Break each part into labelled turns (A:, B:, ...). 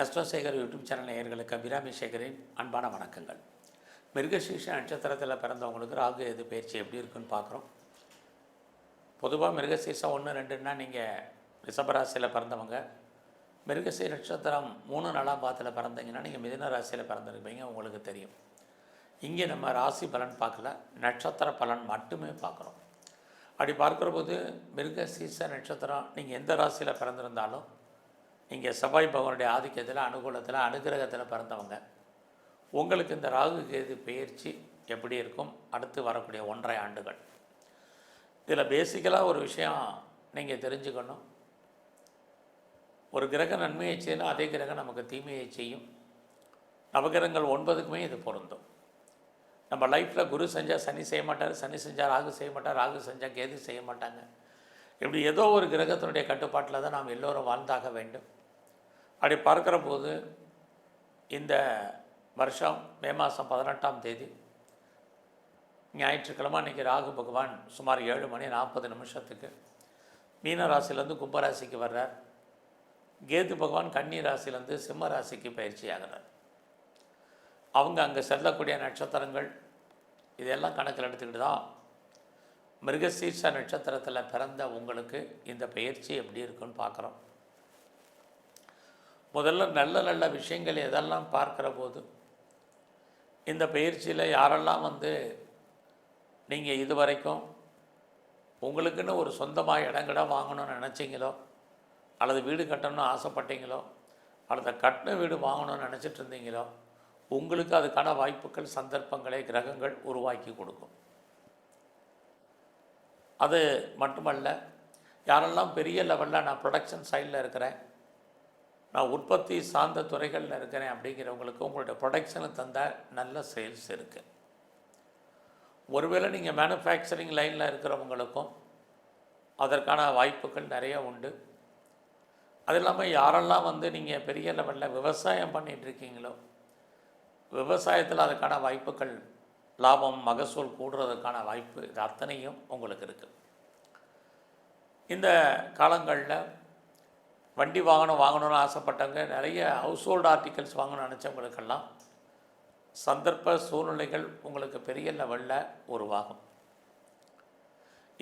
A: அஸ்ட்ரோசேகர் YouTube channel நேயர்களுக்கு அபிராமி சேகரின் அன்பான வணக்கங்கள். மிருகசீஷ நட்சத்திரத்தில் பிறந்தவங்களுக்கு ராகு எது பயிற்சி எப்படி இருக்குன்னு பார்க்குறோம் பொதுவாக மிருகசீஷம் ஒன்று ரெண்டுன்னா நீங்கள் ரிஷபராசியில் பிறந்தவங்க. மிருகசீ நட்சத்திரம் மூணு நாலாம் பாத்தில் பிறந்தீங்கன்னா நீங்கள் மிதின ராசியில் பிறந்திருப்பீங்க உங்களுக்கு தெரியும். இங்கே நம்ம ராசி பலன் பார்க்கல நட்சத்திர பலன் மட்டுமே பார்க்குறோம் அப்படி பார்க்குற போது மிருகசீச நட்சத்திரம் நீங்கள் எந்த ராசியில் பிறந்திருந்தாலும் நீங்கள் செவ்வாய் பகவானுடைய ஆதிக்கத்தில் அனுகூலத்தில் அனுகிரகத்தில் பிறந்தவங்க. உங்களுக்கு இந்த ராகு கேது பயிற்சி எப்படி இருக்கும்? அடுத்து வரக்கூடிய ஒன்றரை ஆண்டுகள். இதில் பேசிக்கலாக ஒரு விஷயம் நீங்கள் தெரிஞ்சுக்கணும். ஒரு கிரக நன்மையை செய்யணும் அதே கிரகம் நமக்கு தீமையை செய்யும். நவகிரகங்கள் ஒன்பதுக்குமே இது பொருந்தும். நம்ம லைஃப்பில் குரு செஞ்சால் சனி செய்ய மாட்டார் சனி செஞ்சால் ராகு செய்ய மாட்டார் ராகு செஞ்சால் கேது செய்ய மாட்டாங்க. இப்படி ஏதோ ஒரு கிரகத்தினுடைய கட்டுப்பாட்டில் தான் நாம் எல்லோரும் வாழ்ந்தாக வேண்டும். அப்படி பார்க்குற போது இந்த வருஷம் மே மாதம் பதினெட்டாம் தேதி ஞாயிற்றுக்கிழமை அன்றைக்கி ராகு பகவான் சுமார் ஏழு மணி நாற்பது நிமிஷத்துக்கு மீனராசிலேருந்து கும்பராசிக்கு வர்றார். கேது பகவான் கன்னி ராசிலேருந்து சிம்ம ராசிக்கு பயிற்சி ஆகிறார். அவங்க அங்கே செல்லக்கூடிய நட்சத்திரங்கள் இதெல்லாம் கணக்கில் எடுத்துக்கிட்டு தான் மிருகசீர்ஷ நட்சத்திரத்தில் பிறந்த உங்களுக்கு இந்த பயிற்சி எப்படி இருக்குன்னு பார்க்குறோம். முதல்ல நல்ல நல்ல விஷயங்கள் எதெல்லாம் பார்க்குற போது இந்த பயிற்சியில் யாரெல்லாம் வந்து நீங்கள் இது வரைக்கும் உங்களுக்குன்னு ஒரு சொந்தமாக இடங்கட வாங்கணும்னு நினச்சிங்களோ அல்லது வீடு கட்டணும்னு ஆசைப்பட்டீங்களோ அல்லது கட்டின வீடு வாங்கணும்னு நினச்சிட்டு இருந்தீங்களோ உங்களுக்கு அதுக்கான வாய்ப்புகள் சந்தர்ப்பங்களை கிரகங்கள் உருவாக்கி கொடுக்கும். அது மட்டுமல்ல யாரெல்லாம் பெரிய லெவலில் நான் ப்ரொடக்ஷன் சைடில் இருக்கிறேன் நான் உற்பத்தி சார்ந்த துறைகளில் இருக்கிறேன் அப்படிங்கிறவங்களுக்கு உங்களுடைய ப்ரொடக்ஷனை தந்தால் நல்ல சேல்ஸ் இருக்குது ஒருவேளை நீங்கள் மேனுஃபேக்சரிங் லைனில் இருக்கிறவங்களுக்கும் அதற்கான வாய்ப்புகள் நிறைய உண்டு. அது இல்லாமல் யாரெல்லாம் வந்து நீங்கள் பெரிய லெவலில் விவசாயம் பண்ணிகிட்ருக்கீங்களோ விவசாயத்தில் அதுக்கான வாய்ப்புகள் லாபம் மகசூல் கூடுறதுக்கான வாய்ப்பு இது அத்தனையும் உங்களுக்கு இருக்குது இந்த காலங்களில் வண்டி வாகனம் வாங்கணும்னு ஆசைப்பட்டவங்க நிறைய ஹவுஸ் ஹோல்டு ஆர்டிகல்ஸ் வாங்கணும்னு நினச்சவங்களுக்கெல்லாம் சந்தர்ப்ப சூழ்நிலைகள் உங்களுக்கு பெரிய லெவலில் உருவாகும்.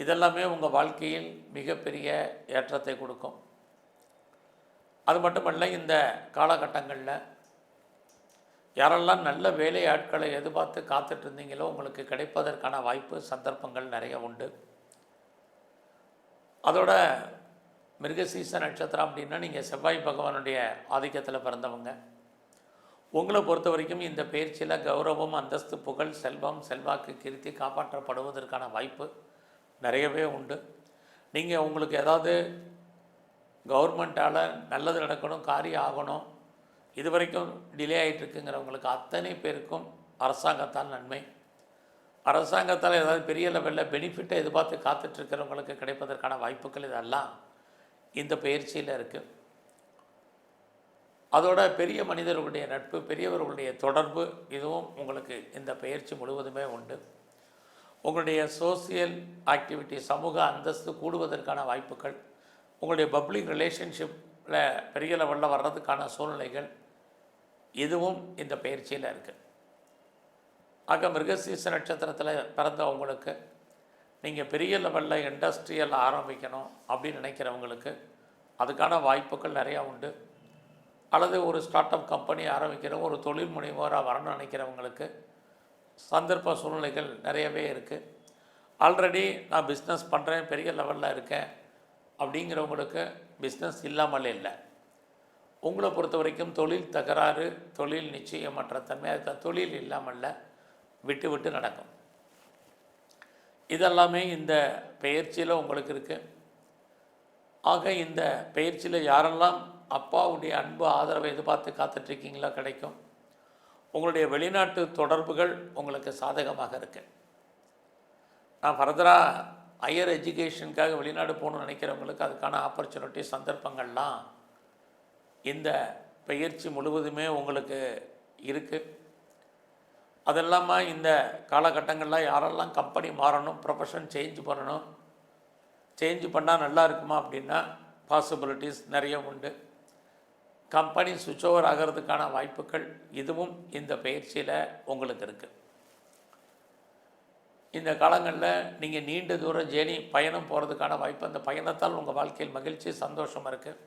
A: இதெல்லாமே உங்கள் வாழ்க்கையில் மிகப்பெரிய ஏற்றத்தை கொடுக்கும். அது மட்டுமல்ல இந்த காலகட்டங்களில் யாரெல்லாம் நல்ல வேலை ஆட்களை எதிர்பார்த்து காத்துட்டு இருந்தீங்களோ உங்களுக்கு கிடைப்பதற்கான வாய்ப்பு சந்தர்ப்பங்கள் நிறைய உண்டு. அதோட மிருகசீச நட்சத்திரம் அப்படின்னா நீங்கள் செவ்வாய் பகவானுடைய ஆதிக்கத்தில் பிறந்தவங்க. உங்களை பொறுத்த வரைக்கும் இந்த பயிற்சியில் கௌரவம் அந்தஸ்து புகழ் செல்வம் செல்வாக்கு கீர்த்தி காப்பாற்றப்படுவதற்கான வாய்ப்பு நிறையவே உண்டு. நீங்கள் உங்களுக்கு ஏதாவது கவர்மெண்ட்டால் நல்லது நடக்கணும் காரியம் ஆகணும் இது வரைக்கும் டிலே ஆகிட்டுருக்குங்கிறவங்களுக்கு அத்தனை பேருக்கும் அரசாங்கத்தால் நன்மை. அரசாங்கத்தால் ஏதாவது பெரிய லெவலில் பெனிஃபிட்டை எதிர்பார்த்து காத்துட்ருக்கிறவங்களுக்கு கிடைப்பதற்கான வாய்ப்புகள் இதெல்லாம் இந்த பயிற்சியில் இருக்குது அதோட பெரிய மனிதர்களுடைய நட்பு பெரியவர்களுடைய தொடர்பு இதுவும் உங்களுக்கு இந்த பயிற்சி முழுவதுமே உண்டு. உங்களுடைய சோசியல் ஆக்டிவிட்டி சமூக அந்தஸ்து கூடுவதற்கான வாய்ப்புகள் உங்களுடைய பப்ளிக் ரிலேஷன்ஷிப்பில் பெரிய லெவலில் வர்றதுக்கான சூழ்நிலைகள் இதுவும் இந்த பயிற்சியில் இருக்குது ஆக மிருகசீச நட்சத்திரத்தில் பிறந்தவங்களுக்கு நீங்கள் பெரிய லெவலில் இண்டஸ்ட்ரியல் ஆரம்பிக்கணும் அப்படின்னு நினைக்கிறவங்களுக்கு அதுக்கான வாய்ப்புகள் நிறையா உண்டு. அல்லது ஒரு ஸ்டார்ட் அப் கம்பெனி ஆரம்பிக்கிறவங்க ஒரு தொழில் முனைவோராக வரணும்னு நினைக்கிறவங்களுக்கு சந்தர்ப்ப சூழ்நிலைகள் நிறையவே இருக்குது ஆல்ரெடி நான் பிஸ்னஸ் பண்ணுறேன் பெரிய லெவலில் இருக்கேன் அப்படிங்கிறவங்களுக்கு பிஸ்னஸ் இல்லாமல் இல்லை. உங்களை பொறுத்த வரைக்கும் தொழில் தகராறு தொழில் நிச்சயமற்ற தன்மை அதுக்கு தொழில் இல்லாமல் விட்டு விட்டு நடக்கும். இதெல்லாமே இந்த பெயர்ச்சியில் உங்களுக்கு இருக்குது ஆக இந்த பயிற்சியில் யாரெல்லாம் அப்பாவுடைய அன்பு ஆதரவை எதிர்பார்த்து காத்துட்ருக்கீங்களோ கிடைக்கும். உங்களுடைய வெளிநாட்டு தொடர்புகள் உங்களுக்கு சாதகமாக இருக்கு. நான் ஃபர்தராக ஹையர் எஜுகேஷனுக்காக வெளிநாடு போகணும்னு நினைக்கிறவங்களுக்கு அதுக்கான ஆப்பர்ச்சுனிட்டி சந்தர்ப்பங்கள்லாம் இந்த பயிற்சி முழுவதுமே உங்களுக்கு இருக்குது அது இல்லாமல் இந்த காலகட்டங்களில் யாரெல்லாம் கம்பெனி மாறணும் ப்ரொஃபஷன் சேஞ்ச் பண்ணணும் சேஞ்ச் பண்ணால் நல்லா இருக்குமா அப்படின்னா பாசிபிலிட்டிஸ் நிறைய உண்டு. கம்பெனி சுவிட்ச் ஓவர் ஆகிறதுக்கான வாய்ப்புகள் இதுவும் இந்த பயிற்சியில் உங்களுக்கு இருக்குது இந்த காலங்களில் நீங்கள் நீண்ட தூரம் ஜேர்னி பயணம் போகிறதுக்கான வாய்ப்பு அந்த பயணத்தால் உங்கள் வாழ்க்கையில் மகிழ்ச்சி சந்தோஷமாக இருக்குது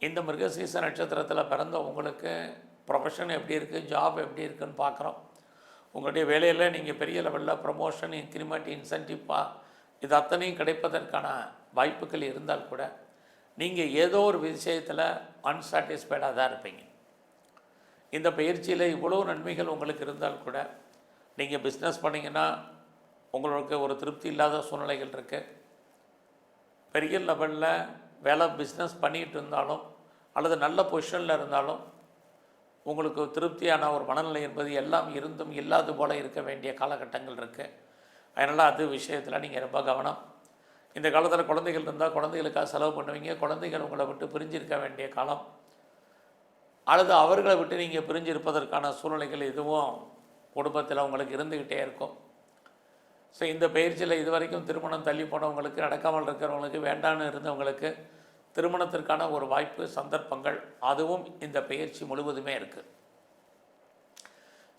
A: இந்த மிருகசீச நட்சத்திரத்தில் பிறந்த உங்களுக்கு ப்ரொஃபஷன் எப்படி இருக்குது ஜாப் எப்படி இருக்குன்னு பார்க்குறோம். உங்களுடைய வேலையில் நீங்கள் பெரிய லெவலில் ப்ரமோஷன் இன்க்ரிமெண்ட் இன்சென்டிவா இது அத்தனையும் கிடைப்பதற்கான வாய்ப்புகள் இருந்தால் கூட நீங்கள் ஏதோ ஒரு விஷயத்தில் அன்சாட்டிஸ்ஃபைடாக தான் இருப்பீங்க. இந்த பயிற்சியில் இவ்வளோ நன்மைகள் உங்களுக்கு இருந்தால் கூட நீங்கள் பிஸ்னஸ் பண்ணிங்கன்னா உங்களுக்கு ஒரு திருப்தி இல்லாத சூழ்நிலைகள் இருக்குது பெரிய லெவலில் வேலை பிஸ்னஸ் பண்ணிகிட்டு இருந்தாலும் அல்லது நல்ல பொசிஷனில் இருந்தாலும் உங்களுக்கு திருப்தியான ஒரு மனநிலை என்பது எல்லாம் இருந்தும் இல்லாது போல இருக்க வேண்டிய காலகட்டங்கள் இருக்குது அதனால் அது விஷயத்தில் நீங்கள் ரொம்ப கவனம். இந்த காலத்தில் குழந்தைகள் இருந்தால் குழந்தைகளுக்காக செலவு பண்ணுவீங்க. குழந்தைகள் உங்களை விட்டு பிரிஞ்சிருக்க வேண்டிய காலம். அல்லது அவர்களை விட்டு நீங்கள் பிரிஞ்சிருப்பதற்கான சூழ்நிலைகள் எதுவும் குடும்பத்தில் உங்களுக்கு இருந்துக்கிட்டே இருக்கும். ஸோ இந்த பயிற்சியில் இதுவரைக்கும் திருமணம் தள்ளி போனவங்களுக்கு நடக்காமல் இருக்கிறவங்களுக்கு வேண்டான்னு இருந்தவங்களுக்கு திருமணத்திற்கான ஒரு வாய்ப்பு சந்தர்ப்பங்கள் அதுவும் இந்த பயிற்சி முழுவதுமே இருக்குது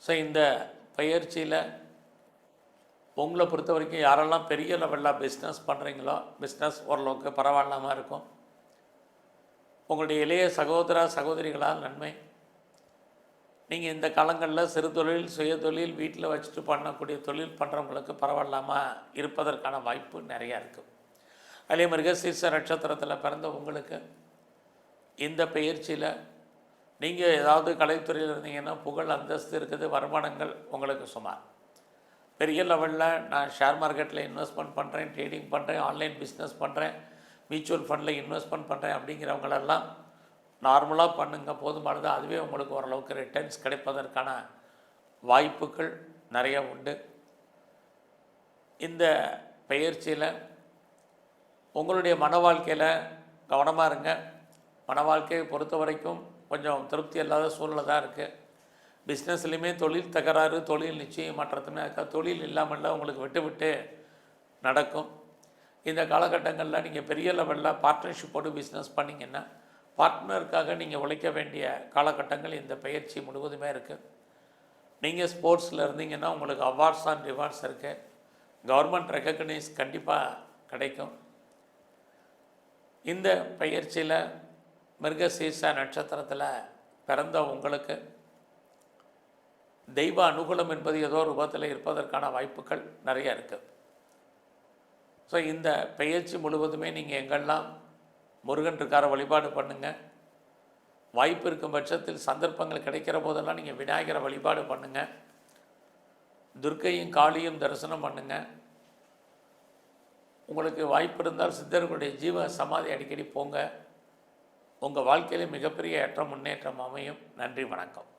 A: ஸோ இந்த பயிற்சியில் உங்களை பொறுத்த வரைக்கும் யாரெல்லாம் பெரிய லெவலில் பிஸ்னஸ் பண்ணுறீங்களோ பிஸ்னஸ் ஓரளவுக்கு பரவாயில்லாமல் இருக்கும். உங்களுடைய இளைய சகோதர சகோதரிகளால் நன்மை. நீங்கள் இந்த காலங்களில் சிறு தொழில் சுய தொழில் வீட்டில் வச்சுட்டு பண்ணக்கூடிய தொழில் பண்ணுறவங்களுக்கு பரவாயில்லாமல் இருப்பதற்கான வாய்ப்பு நிறையா இருக்குது அதே மிருகசீர்ஷ நட்சத்திரத்தில் பிறந்த உங்களுக்கு இந்த பயிற்சியில் நீங்கள் ஏதாவது கலைத்துறையில் இருந்தீங்கன்னா புகழ் அந்தஸ்து இருக்குது வருமானங்கள் உங்களுக்கு சுமார். பெரிய லெவலில் நான் ஷேர் மார்க்கெட்டில் இன்வெஸ்ட்மெண்ட் பண்ணுறேன் ட்ரேடிங் பண்ணுறேன் ஆன்லைன் பிஸ்னஸ் பண்ணுறேன் மியூச்சுவல் ஃபண்டில் இன்வெஸ்ட்மெண்ட் பண்ணுறேன் அப்படிங்கிறவங்களெல்லாம் நார்மலாக பண்ணுங்க போதுமானது. அதுவே உங்களுக்கு ஓரளவுக்கு ரிட்டர்ன்ஸ் கிடைப்பதற்கான வாய்ப்புகள் நிறைய உண்டு. இந்த பயிற்சியில் உங்களுடைய மன வாழ்க்கையில் கவனமாக இருங்க. மன வாழ்க்கையை பொறுத்த வரைக்கும் கொஞ்சம் திருப்தி இல்லாத சூழ்நிலை தான் இருக்குது பிஸ்னஸ்லையுமே தொழில் தகராறு தொழில் நிச்சயம் மாற்றத்துமே இருக்கா? தொழில் இல்லாமல் உங்களுக்கு விட்டு விட்டு நடக்கும். இந்த காலகட்டங்களில் நீங்கள் பெரிய லெவலில் பார்ட்னர்ஷிப்போடு பிஸ்னஸ் பண்ணிங்கன்னா பார்ட்னருக்காக நீங்கள் உழைக்க வேண்டிய காலகட்டங்கள் இந்த பயிற்சி முழுவதுமே இருக்குது நீங்கள் ஸ்போர்ட்ஸில் இருந்தீங்கன்னா உங்களுக்கு அவார்ட்ஸ் அண்ட் ரிவார்ட்ஸ் இருக்குது கவர்மெண்ட் ரெக்கக்னைஸ் கண்டிப்பாக கிடைக்கும். இந்த பயிற்சியில் மிருகசீச நட்சத்திரத்தில் பிறந்த உங்களுக்கு தெய்வ அனுகூலம் என்பது ஏதோ ரூபத்தில் இருப்பதற்கான வாய்ப்புகள் நிறைய இருக்குது ஸோ இந்த பயிற்சி முழுவதுமே நீங்கள் எங்கெல்லாம் முருகன் இருக்கார வழிபாடு பண்ணுங்கள் வாய்ப்பு இருக்கும் பட்சத்தில் சந்தர்ப்பங்கள் கிடைக்கிற போதெல்லாம் நீங்கள் விநாயகரை வழிபாடு பண்ணுங்கள் துர்க்கையும் காளியும் தரிசனம் பண்ணுங்கள் உங்களுக்கு வாய்ப்பு இருந்தால் சித்தர்களுடைய ஜீவ சமாதி அடிக்கடி போங்க. உங்கள் வாழ்க்கையில் மிகப்பெரிய ஏற்றம் முன்னேற்றம் அமையும். நன்றி வணக்கம்.